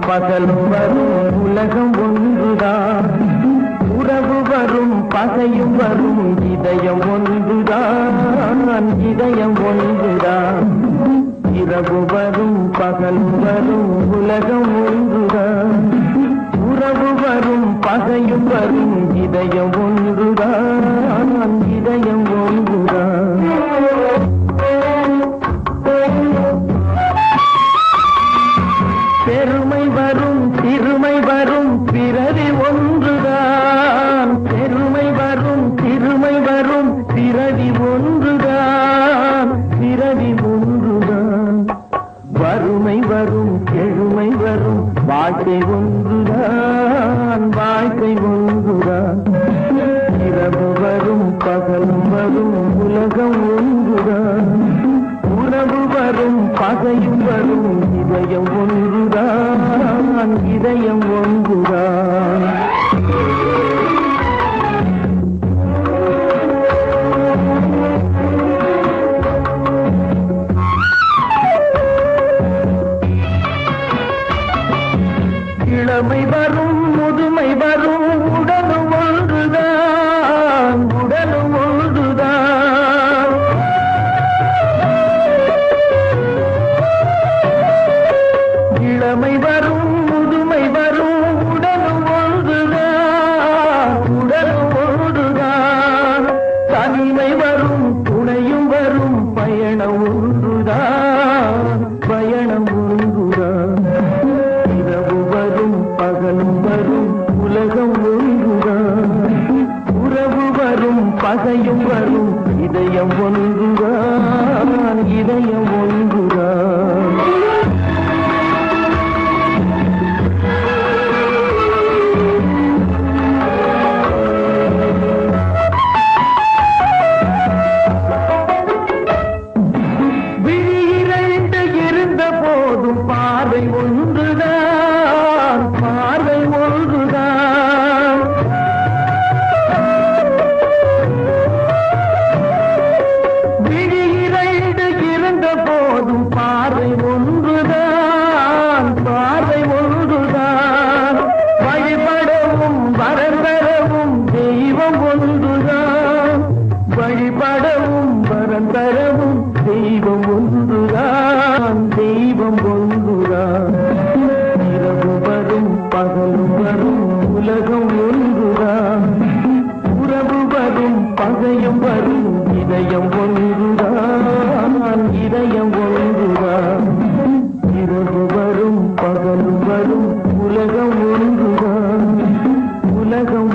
பகல் வரும் உலகம் ஒன்றுதான் உறவு வரும் பகையும் வரும் இதயம் ஒன்றுதான் இதயம் ஒன்றுதான் இரவு வரும் பகல் வரும் உலகம் ஒன்றுதான் உறவு வரும் பகையும் வரும் இதயம் ஒன்றுதான் இதயம் ஒன்றுதான் பெரும் வரும் திருமை வரும் பிறவி ஒன்றுதான். பெருமை வரும் திருமை வரும் பிறவி ஒன்றுதான். பிறவி ஒன்றுதான். வறுமை வரும் எழுமை வரும் வாழ்க்கை ஒன்றுதான். வாழ்க்கை ஒன்றுதான். இரவு வரும் பகலும் வரும் உலகம் ஒன்றுதான். உறவு வரும் பகையும் வரும் இதயம் ஒன்றுதான். இதயம் ஒன்றுதான் இளமை வரும் உருகுதா பயணம் உருகுதா இரவு வரும் பகலும் வரும் உலகம் ஒன்றுதான் உறவு வரும் பகையும் வரும் இதயம் ஒன்றுதான் இதயம் ஒன்று ஒன்றுதான் தெய்வம் ஒன்றுதான் இரவு வரும் பகலும் வரும் உலகம் ஒன்றுதான் உறவு வரும் பகையும் வரும் இதயம் ஒன்றுதான் இதயம் ஒன்றுதான் இரவு வரும் பகலும் வரும் உலகம் ஒன்றுதான் உலகம்